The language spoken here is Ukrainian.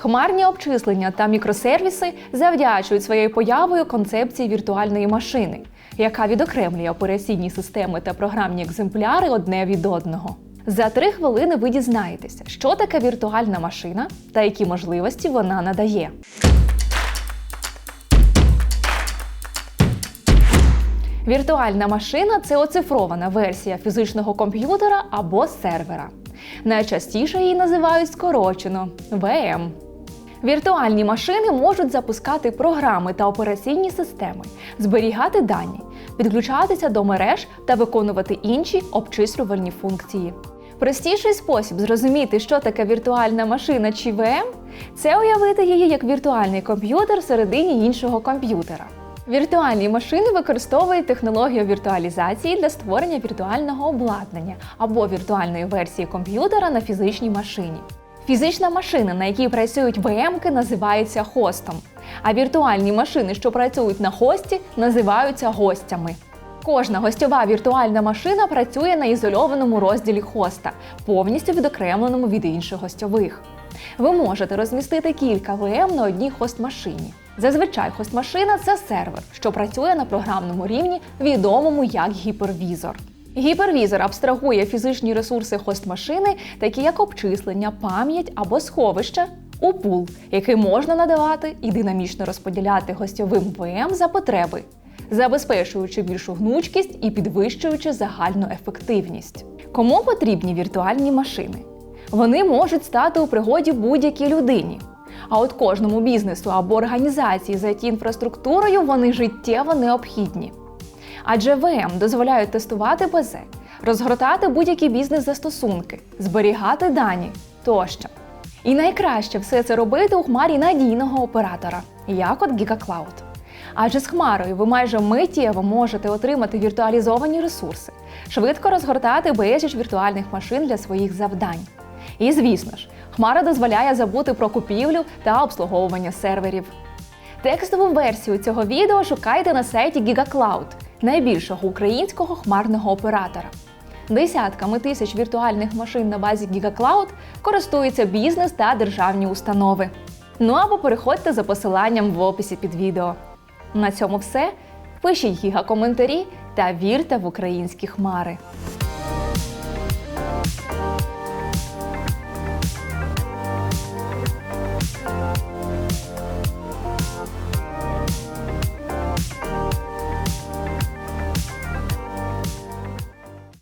Хмарні обчислення та мікросервіси завдячують своєю появою концепції віртуальної машини, яка відокремлює операційні системи та програмні екземпляри одне від одного. За три хвилини ви дізнаєтеся, що таке віртуальна машина та які можливості вона надає. Віртуальна машина це оцифрована версія фізичного комп'ютера або сервера. Найчастіше її називають скорочено VM. Віртуальні машини можуть запускати програми та операційні системи, зберігати дані, підключатися до мереж та виконувати інші обчислювальні функції. Простіший спосіб зрозуміти, що таке віртуальна машина чи VM – це уявити її як віртуальний комп'ютер всередині іншого комп'ютера. Віртуальні машини використовують технологію віртуалізації для створення віртуального обладнання або віртуальної версії комп'ютера на фізичній машині. Фізична машина, на якій працюють VM-ки, називається хостом, а віртуальні машини, що працюють на хості, називаються гостями. Кожна гостьова віртуальна машина працює на ізольованому розділі хоста, повністю відокремленому від інших гостьових. Ви можете розмістити кілька VM на одній хост-машині. Зазвичай хост-машина це сервер, що працює на програмному рівні, відомому як гіпервізор. Гіпервізор абстрагує фізичні ресурси хост-машини, такі як обчислення, пам'ять або сховище, у пул, який можна надавати і динамічно розподіляти гостьовим VM за потреби, забезпечуючи більшу гнучкість і підвищуючи загальну ефективність. Кому потрібні віртуальні машини? Вони можуть стати у пригоді будь-якій людині. А от кожному бізнесу або організації з it інфраструктурою вони життєво необхідні. Адже ВМ дозволяють тестувати ПЗ, розгортати будь-які бізнес-застосунки, зберігати дані тощо. І найкраще все це робити у хмарі надійного оператора, як от GigaCloud. Адже з хмарою ви майже миттєво можете отримати віртуалізовані ресурси, швидко розгортати безліч віртуальних машин для своїх завдань. І звісно ж, Хмара дозволяє забути про купівлю та обслуговування серверів. Текстову версію цього відео шукайте на сайті GigaCloud, найбільшого українського хмарного оператора. Десятками тисяч віртуальних машин на базі GigaCloud користуються бізнес та державні установи. Ну або переходьте за посиланням в описі під відео. На цьому все. Пишіть гіга коментарі та вірте в українські хмари.